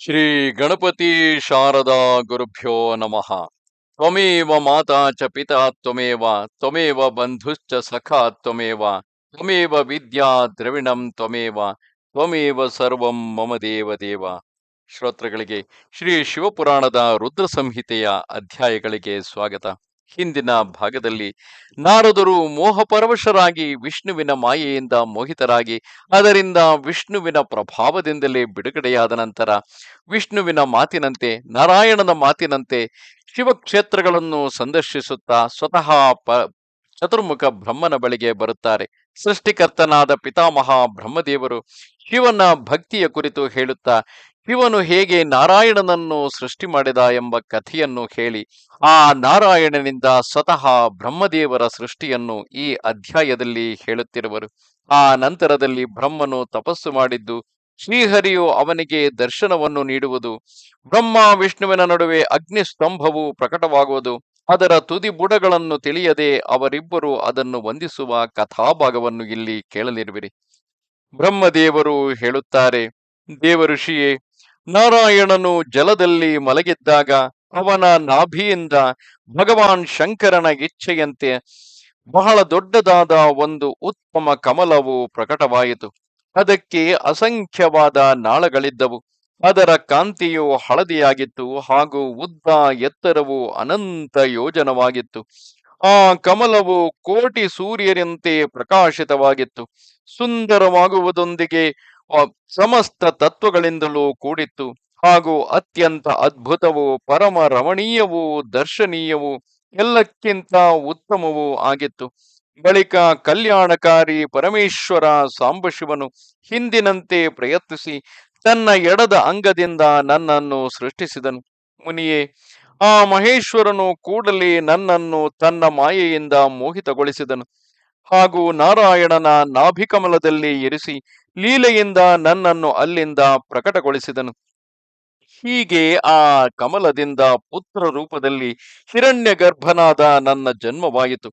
ಶ್ರೀ ಗಣಪತಿ ಶಾರದಾ ಗುರುಭ್ಯೋ ನಮಃ. ತ್ವಮೇವ ಮಾತಾ ಚ ಪಿತಾ ತ್ವಮೇವ ತ್ವಮೇವ ಬಂಧುಶ್ಚ ಸಖಾ ತ್ವಮೇವ ತ್ವಮೇವ ವಿದ್ಯಾ ದ್ರವಿಣಂ ತ್ವಮೇವ ತ್ವಮೇವ ಸರ್ವಂ ಮಮ ದೇವ ದೇವ. ಶ್ರೋತೃಗಳಿಗೆ ಶ್ರೀ ಶಿವಪುರಾಣದ ರುದ್ರ ಸಂಹಿತೆಯ ಅಧ್ಯಾಯಗಳಿಗೆ ಸ್ವಾಗತ. ಹಿಂದಿನ ಭಾಗದಲ್ಲಿ ನಾರದರು ಮೋಹಪರವಶರಾಗಿ ವಿಷ್ಣುವಿನ ಮಾಯೆಯಿಂದ ಮೋಹಿತರಾಗಿ, ಅದರಿಂದ ವಿಷ್ಣುವಿನ ಪ್ರಭಾವದಿಂದಲೇ ಬಿಡುಗಡೆಯಾದ ನಂತರ ವಿಷ್ಣುವಿನ ಮಾತಿನಂತೆ, ನಾರಾಯಣನ ಮಾತಿನಂತೆ ಶಿವಕ್ಷೇತ್ರಗಳನ್ನು ಸಂದರ್ಶಿಸುತ್ತಾ ಸ್ವತಃ ಪ, ಚತುರ್ಮುಖ ಬ್ರಹ್ಮನ ಬಳಿಗೆ ಬರುತ್ತಾರೆ. ಸೃಷ್ಟಿಕರ್ತನಾದ ಪಿತಾಮಹ ಬ್ರಹ್ಮದೇವರು ಶಿವನ ಭಕ್ತಿಯ ಕುರಿತು ಹೇಳುತ್ತಾ ಶಿವನು ಹೇಗೆ ನಾರಾಯಣನನ್ನು ಸೃಷ್ಟಿ ಮಾಡಿದ ಎಂಬ ಕಥೆಯನ್ನು ಹೇಳಿ, ಆ ನಾರಾಯಣನಿಂದ ಸ್ವತಃ ಬ್ರಹ್ಮದೇವರ ಸೃಷ್ಟಿಯನ್ನು ಈ ಅಧ್ಯಾಯದಲ್ಲಿ ಹೇಳುತ್ತಿರುವರು. ಆ ನಂತರದಲ್ಲಿ ಬ್ರಹ್ಮನು ತಪಸ್ಸು ಮಾಡಿದ್ದು, ಶ್ರೀಹರಿಯು ಅವನಿಗೆ ದರ್ಶನವನ್ನು ನೀಡುವುದು, ಬ್ರಹ್ಮ ವಿಷ್ಣುವಿನ ನಡುವೆ ಅಗ್ನಿ ಸ್ತಂಭವು ಪ್ರಕಟವಾಗುವುದು, ಅದರ ತುದಿ ಬುಡಗಳನ್ನು ತಿಳಿಯದೆ ಅವರಿಬ್ಬರು ಅದನ್ನು ವಂದಿಸುವ ಕಥಾಭಾಗವನ್ನು ಇಲ್ಲಿ ಕೇಳಲಿರುವಿರಿ. ಬ್ರಹ್ಮದೇವರು ಹೇಳುತ್ತಾರೆ, ದೇವಋಷಿಯೇ ನಾರಾಯಣನು ಜಲದಲ್ಲಿ ಮಲಗಿದ್ದಾಗ ಅವನ ನಾಭಿಯಿಂದ ಭಗವಾನ್ ಶಂಕರನ ಇಚ್ಛೆಯಂತೆ ಬಹಳ ದೊಡ್ಡದಾದ ಒಂದು ಉತ್ತಮ ಕಮಲವು ಪ್ರಕಟವಾಯಿತು. ಅದಕ್ಕೆ ಅಸಂಖ್ಯವಾದ ನಾಳಗಳಿದ್ದವು. ಅದರ ಕಾಂತಿಯು ಹಳದಿಯಾಗಿತ್ತು ಹಾಗೂ ಉದ್ದ ಎತ್ತರವು ಅನಂತ ಯೋಜನವಾಗಿತ್ತು. ಆ ಕಮಲವು ಕೋಟಿ ಸೂರ್ಯರಂತೆ ಪ್ರಕಾಶಿತವಾಗಿತ್ತು. ಸುಂದರವಾಗುವುದೊಂದಿಗೆ ಸಮಸ್ತ ತತ್ವಗಳಿಂದಲೂ ಕೂಡಿತ್ತು. ಹಾಗೂ ಅತ್ಯಂತ ಅದ್ಭುತವೂ, ಪರಮ ರಮಣೀಯವೂ, ದರ್ಶನೀಯವೂ ಎಲ್ಲಕ್ಕಿಂತ ಉತ್ತಮವೂ ಆಗಿತ್ತು. ಬಳಿಕ ಕಲ್ಯಾಣಕಾರಿ ಪರಮೇಶ್ವರ ಸಾಂಬಶಿವನು ಹಿಂದಿನಂತೆ ಪ್ರಯತ್ನಿಸಿ ತನ್ನ ಎಡದ ಅಂಗದಿಂದ ನನ್ನನ್ನು ಸೃಷ್ಟಿಸಿದನು. ಮುನಿಯೇ, ಆ ಮಹೇಶ್ವರನು ಕೂಡಲೇ ನನ್ನನ್ನು ತನ್ನ ಮಾಯೆಯಿಂದ ಮೋಹಿತಗೊಳಿಸಿದನು. ಹಾಗೂ ನಾರಾಯಣನ ನಾಭಿಕಮಲದಲ್ಲಿ ಇರಿಸಿ ಲೀಲೆಯಿಂದ ನನ್ನನ್ನು ಅಲ್ಲಿಂದ ಪ್ರಕಟಗೊಳಿಸಿದನು. ಹೀಗೆ ಆ ಕಮಲದಿಂದ ಪುತ್ರ ರೂಪದಲ್ಲಿ ಹಿರಣ್ಯ ಗರ್ಭನಾದ ನನ್ನ ಜನ್ಮವಾಯಿತು.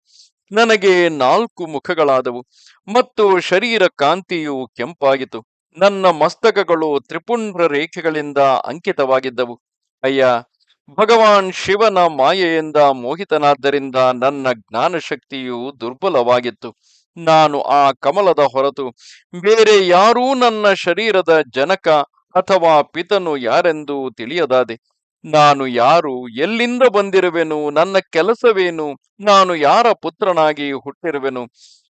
ನನಗೆ ನಾಲ್ಕು ಮುಖಗಳಾದವು ಮತ್ತು ಶರೀರ ಕಾಂತಿಯು ಕೆಂಪಾಗಿತು ನನ್ನ ಮಸ್ತಕಗಳು ತ್ರಿಪುಂಡ್ರ ರೇಖೆಗಳಿಂದ ಅಂಕಿತವಾಗಿದ್ದವು. ಅಯ್ಯ, ಭಗವಾನ್ ಶಿವನ ಮಾಯೆಯಿಂದ ಮೋಹಿತನಾದ್ದರಿಂದ ನನ್ನ ಜ್ಞಾನಶಕ್ತಿಯು ದುರ್ಬಲವಾಗಿತ್ತು. ನಾನು ಆ ಕಮಲದ ಹೊರತು ಬೇರೆ ಯಾರೂ ನನ್ನ ಶರೀರದ ಜನಕ ಅಥವಾ ಪಿತನು ಯಾರೆಂದು ತಿಳಿಯದಾದೆ. ನಾನು ಯಾರು, ಎಲ್ಲಿಂದ ಬಂದಿರುವೆನು, ನನ್ನ ಕೆಲಸವೇನು, ನಾನು ಯಾರ ಪುತ್ರನಾಗಿ ಹುಟ್ಟಿರುವೆನು,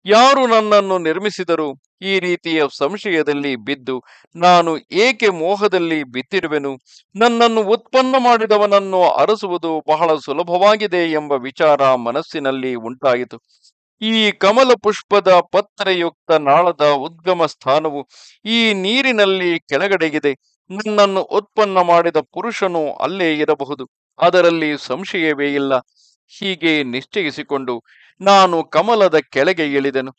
ಯಾರು ನನ್ನನ್ನು ನಿರ್ಮಿಸಿದರು, ಈ ರೀತಿಯ ಸಂಶಯದಲ್ಲಿ ಬಿದ್ದು ನಾನು ಏಕೆ ಮೋಹದಲ್ಲಿ ಬಿತ್ತಿರುವೆನು ನನ್ನನ್ನು ಉತ್ಪನ್ನ ಮಾಡಿದವನನ್ನು ಅರಸುವುದು ಬಹಳ ಸುಲಭವಾಗಿದೆ ಎಂಬ ವಿಚಾರ ಮನಸ್ಸಿನಲ್ಲಿ ಉಂಟಾಯಿತು. ಈ ಕಮಲ ಪುಷ್ಪದ ಪತ್ರೆಯುಕ್ತ ನಾಳದ ಉದ್ಗಮ ಸ್ಥಾನವು ಈ ನೀರಿನಲ್ಲಿ ಕೆಳಗಡೆಗಿದೆ. ನನ್ನನ್ನು ಉತ್ಪನ್ನ ಮಾಡಿದ ಪುರುಷನು ಅಲ್ಲೇ ಇರಬಹುದು. ಅದರಲ್ಲಿ ಸಂಶಯವೇ ಇಲ್ಲ. ಹೀಗೆ ನಿಶ್ಚಯಿಸಿಕೊಂಡು ನಾನು ಕಮಲದ ಕೆಳಗೆ ಇಳಿದೆನು.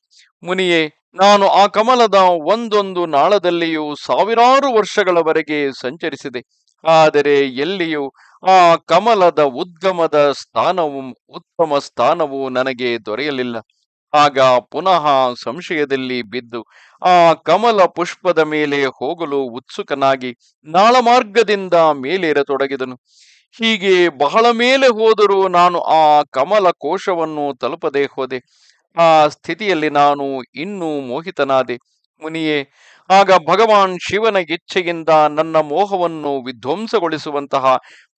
ಮುನಿಯೇ, ನಾನು ಆ ಕಮಲದ ಒಂದೊಂದು ನಾಳದಲ್ಲಿಯೂ ಸಾವಿರಾರು ವರ್ಷಗಳವರೆಗೆ ಸಂಚರಿಸಿದೆ. ಆದರೆ ಎಲ್ಲಿಯೂ ಆ ಕಮಲದ ಉದ್ಗಮದ ಸ್ಥಾನವು, ಉತ್ತಮ ಸ್ಥಾನವು ನನಗೆ ದೊರೆಯಲಿಲ್ಲ. ಆಗ ಪುನಃ ಸಂಶಯದಲ್ಲಿ ಬಿದ್ದು ಆ ಕಮಲ ಪುಷ್ಪದ ಮೇಲೆ ಹೋಗಲು ಉತ್ಸುಕನಾಗಿ ನಾಳಮಾರ್ಗದಿಂದ ಮೇಲೇರತೊಡಗಿದನು. ಹೀಗೆ ಬಹಳ ಮೇಲೆ ಹೋದರೂ ನಾನು ಆ ಕಮಲ ಕೋಶವನ್ನು ತಲುಪದೆ ಹೋದೆ. ಆ ಸ್ಥಿತಿಯಲ್ಲಿ ನಾನು ಇನ್ನೂ ಮೋಹಿತನಾದೆ. ಮುನಿಯೇ ಆಗ ಭಗವಾನ್ ಶಿವನ ಇಚ್ಛೆಯಿಂದ ನನ್ನ ಮೋಹವನ್ನು ವಿಧ್ವಂಸಗೊಳಿಸುವಂತಹ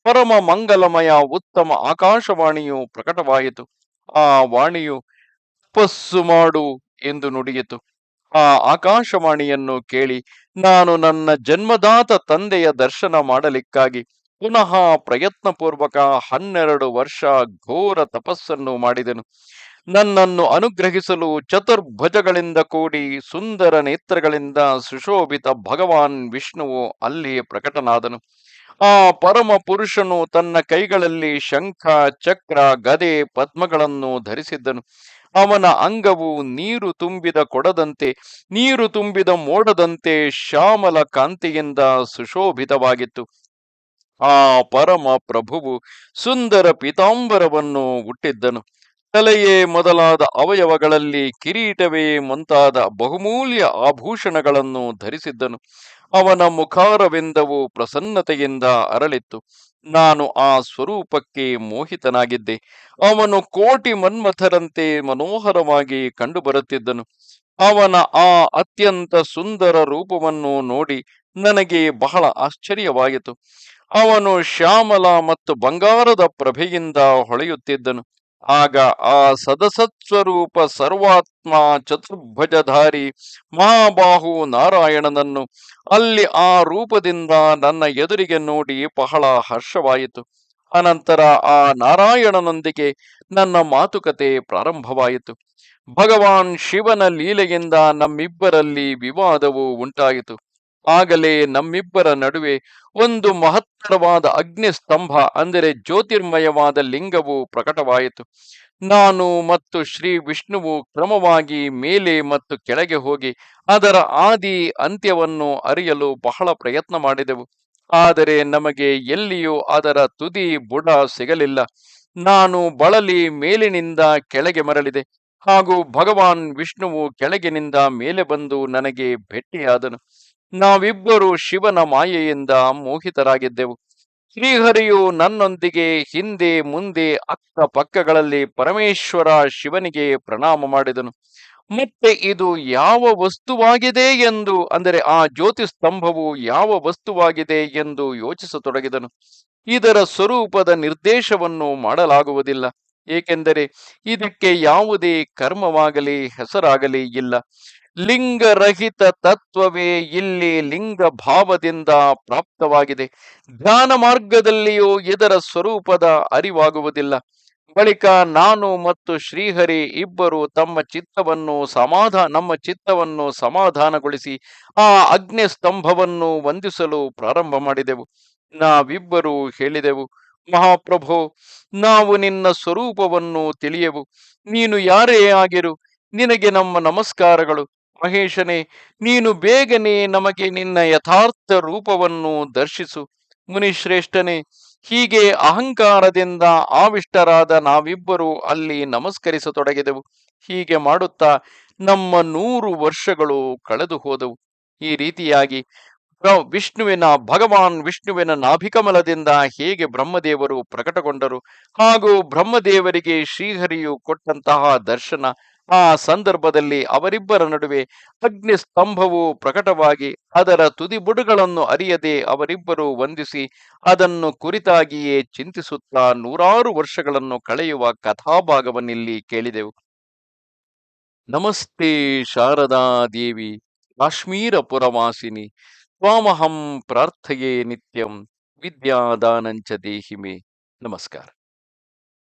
ಪರಮ ಮಂಗಲಮಯ ಉತ್ತಮ ಆಕಾಶವಾಣಿಯು ಪ್ರಕಟವಾಯಿತು. ಆ ವಾಣಿಯು ತಪಸ್ಸು ಮಾಡು ಎಂದು ನುಡಿಯಿತು. ಆ ಆಕಾಶವಾಣಿಯನ್ನು ಕೇಳಿ ನಾನು ನನ್ನ ಜನ್ಮದಾತ ತಂದೆಯ ದರ್ಶನ ಮಾಡಲಿಕ್ಕಾಗಿ ಪುನಃ ಪ್ರಯತ್ನಪೂರ್ವಕ ಹನ್ನೆರಡು ವರ್ಷ ಘೋರ ತಪಸ್ಸನ್ನು ಮಾಡಿದೆನು. ನನ್ನನ್ನು ಅನುಗ್ರಹಿಸಲು ಚತುರ್ಭುಜಗಳಿಂದ ಕೂಡಿ ಸುಂದರ ನೇತ್ರಗಳಿಂದ ಸುಶೋಭಿತ ಭಗವಾನ್ ವಿಷ್ಣುವು ಅಲ್ಲಿ ಪ್ರಕಟನಾದನು. ಆ ಪರಮ ಪುರುಷನು ತನ್ನ ಕೈಗಳಲ್ಲಿ ಶಂಖ, ಚಕ್ರ, ಗದೆ, ಪದ್ಮಗಳನ್ನು ಧರಿಸಿದ್ದನು. ಅವನ ಅಂಗವು ನೀರು ತುಂಬಿದ ಕೊಡದಂತೆ, ನೀರು ತುಂಬಿದ ಮೋಡದಂತೆ ಶ್ಯಾಮಲ ಕಾಂತಿಯಿಂದ ಸುಶೋಭಿತವಾಗಿತ್ತು. ಆ ಪರಮ ಪ್ರಭುವು ಸುಂದರ ಪೀತಾಂಬರವನ್ನು ಹುಟ್ಟಿದ್ದನು. ತಲೆಯೇ ಮೊದಲಾದ ಅವಯವಗಳಲ್ಲಿ ಕಿರೀಟವೇ ಮುಂತಾದ ಬಹುಮೂಲ್ಯ ಆಭೂಷಣಗಳನ್ನು ಧರಿಸಿದ್ದನು. ಅವನ ಮುಖಾರವೆಂದವು ಪ್ರಸನ್ನತೆಯಿಂದ ಅರಳಿತ್ತು. ನಾನು ಆ ಸ್ವರೂಪಕ್ಕೆ ಮೋಹಿತನಾಗಿದ್ದೆ. ಅವನು ಕೋಟಿ ಮನ್ಮಥರಂತೆ ಮನೋಹರವಾಗಿ ಕಂಡುಬರುತ್ತಿದ್ದನು. ಅವನ ಆ ಅತ್ಯಂತ ಸುಂದರ ರೂಪವನ್ನು ನೋಡಿ ನನಗೆ ಬಹಳ ಆಶ್ಚರ್ಯವಾಯಿತು. ಅವನು ಶ್ಯಾಮಲ ಮತ್ತು ಬಂಗಾರದ ಪ್ರಭೆಯಿಂದ ಹೊಳೆಯುತ್ತಿದ್ದನು. ಆಗ ಆ ಸದಸತ್ಸ್ವರೂಪ ಸರ್ವಾತ್ಮ ಚತುರ್ಭಜಧಾರಿ ಮಹಾಬಾಹು ನಾರಾಯಣನನ್ನು ಅಲ್ಲಿ ಆ ರೂಪದಿಂದ ನನ್ನ ಎದುರಿಗೆ ನೋಡಿ ಬಹಳ ಹರ್ಷವಾಯಿತು. ಅನಂತರ ಆ ನಾರಾಯಣನೊಂದಿಗೆ ನನ್ನ ಮಾತುಕತೆ ಪ್ರಾರಂಭವಾಯಿತು. ಭಗವಾನ್ ಶಿವನ ಲೀಲೆಯಿಂದ ನಮ್ಮಿಬ್ಬರಲ್ಲಿ ವಿವಾದವು ಉಂಟಾಯಿತು. ಆಗಲೇ ನಮ್ಮಿಬ್ಬರ ನಡುವೆ ಒಂದು ಮಹತ್ತರವಾದ ಅಗ್ನಿ ಸ್ತಂಭ ಅಂದರೆ ಜ್ಯೋತಿರ್ಮಯವಾದ ಲಿಂಗವು ಪ್ರಕಟವಾಯಿತು. ನಾನು ಮತ್ತು ಶ್ರೀ ವಿಷ್ಣುವು ಕ್ರಮವಾಗಿ ಮೇಲೆ ಮತ್ತು ಕೆಳಗೆ ಹೋಗಿ ಅದರ ಆದಿ ಅಂತ್ಯವನ್ನು ಅರಿಯಲು ಬಹಳ ಪ್ರಯತ್ನ ಮಾಡಿದೆವು. ಆದರೆ ನಮಗೆ ಎಲ್ಲಿಯೂ ಅದರ ತುದಿ ಬುಡ ಸಿಗಲಿಲ್ಲ. ನಾನು ಬಳಲಿ ಮೇಲಿನಿಂದ ಕೆಳಗೆ ಮರಳಿದೆ. ಹಾಗೂ ಭಗವಾನ್ ವಿಷ್ಣುವು ಕೆಳಗಿನಿಂದ ಮೇಲೆ ಬಂದು ನನಗೆ ಭೇಟಿಯಾದನು. ನಾವಿಬ್ಬರು ಶಿವನ ಮಾಯೆಯಿಂದ ಮೋಹಿತರಾಗಿದ್ದೆವು. ಶ್ರೀಹರಿಯು ನನ್ನೊಂದಿಗೆ ಹಿಂದೆ ಮುಂದೆ ಅಕ್ಕ ಪಕ್ಕಗಳಲ್ಲಿ ಪರಮೇಶ್ವರ ಶಿವನಿಗೆ ಪ್ರಣಾಮ ಮಾಡಿದನು. ಮತ್ತೆ ಇದು ಯಾವ ವಸ್ತುವಾಗಿದೆ ಎಂದು, ಅಂದರೆ ಆ ಜ್ಯೋತಿ ಸ್ತಂಭವು ಯಾವ ವಸ್ತುವಾಗಿದೆ ಎಂದು ಯೋಚಿಸತೊಡಗಿದನು. ಇದರ ಸ್ವರೂಪದ ನಿರ್ದೇಶವನ್ನು ಮಾಡಲಾಗುವುದಿಲ್ಲ. ಏಕೆಂದರೆ ಇದಕ್ಕೆ ಯಾವುದೇ ಕರ್ಮವಾಗಲಿ, ಹೆಸರಾಗಲಿ ಇಲ್ಲ. ಲಿಂಗರಹಿತ ತತ್ವವೇ ಇಲ್ಲಿ ಲಿಂಗ ಭಾವದಿಂದ ಪ್ರಾಪ್ತವಾಗಿದೆ. ಧ್ಯಾನ ಮಾರ್ಗದಲ್ಲಿಯೂ ಇದರ ಸ್ವರೂಪದ ಅರಿವಾಗುವುದಿಲ್ಲ. ಬಳಿಕ ನಾನು ಮತ್ತು ಶ್ರೀಹರಿ ಇಬ್ಬರು ತಮ್ಮ ಚಿತ್ತವನ್ನು ಸಮಾಧಾನ ನಮ್ಮ ಚಿತ್ತವನ್ನು ಸಮಾಧಾನಗೊಳಿಸಿ ಆ ಅಗ್ನಿ ಸ್ತಂಭವನ್ನು ವಂದಿಸಲು ಪ್ರಾರಂಭ ಮಾಡಿದೆವು. ನಾವಿಬ್ಬರು ಹೇಳಿದೆವು, ಮಹಾಪ್ರಭು, ನಾವು ನಿನ್ನ ಸ್ವರೂಪವನ್ನು ತಿಳಿಯೆವು. ನೀನು ಯಾರೇ ಆಗಿರು, ನಿನಗೆ ನಮ್ಮ ನಮಸ್ಕಾರಗಳು. ಮಹೇಶನೇ, ನೀನು ಬೇಗನೆ ನಮಗೆ ನಿನ್ನ ಯಥಾರ್ಥ ರೂಪವನ್ನು ದರ್ಶಿಸು. ಮುನಿಶ್ರೇಷ್ಠನೇ, ಹೀಗೆ ಅಹಂಕಾರದಿಂದ ಆವಿಷ್ಟರಾದ ನಾವಿಬ್ಬರು ಅಲ್ಲಿ ನಮಸ್ಕರಿಸತೊಡಗಿದೆವು. ಹೀಗೆ ಮಾಡುತ್ತಾ ನಮ್ಮ ನೂರು ವರ್ಷಗಳು ಕಳೆದು ಹೋದವು. ಈ ರೀತಿಯಾಗಿ ವಿಷ್ಣುವಿನ, ಭಗವಾನ್ ವಿಷ್ಣುವಿನ ನಾಭಿಕಮಲದಿಂದ ಹೇಗೆ ಬ್ರಹ್ಮದೇವರು ಪ್ರಕಟಗೊಂಡರು, ಹಾಗೂ ಬ್ರಹ್ಮದೇವರಿಗೆ ಶ್ರೀಹರಿಯು ಕೊಟ್ಟಂತಹ ದರ್ಶನ ಆ ಸಂದರ್ಭದಲ್ಲಿ ಅವರಿಬ್ಬರ ನಡುವೆ ಅಗ್ನಿ ಸ್ತಂಭವು ಪ್ರಕಟವಾಗಿ ಅದರ ತುದಿಬುಡುಗಳನ್ನು ಅರಿಯದೆ ಅವರಿಬ್ಬರು ವಂದಿಸಿ ಅದನ್ನು ಕುರಿತಾಗಿಯೇ ಚಿಂತಿಸುತ್ತಾ ನೂರಾರು ವರ್ಷಗಳನ್ನು ಕಳೆಯುವ ಕಥಾಭಾಗವನ್ನಿಲ್ಲಿ ಕೇಳಿದೆವು. ನಮಸ್ತೆ ಶಾರದಾ ದೇವಿ ಕಾಶ್ಮೀರ ಪುರವಾಸಿನಿ ತ್ವಾಮಹಂ ಪ್ರಾರ್ಥೆಯೇ ನಿತ್ಯಂ, ವಿದ್ಯಾದಾನಂಚ ದೇಹಿಮೆ. ನಮಸ್ಕಾರ.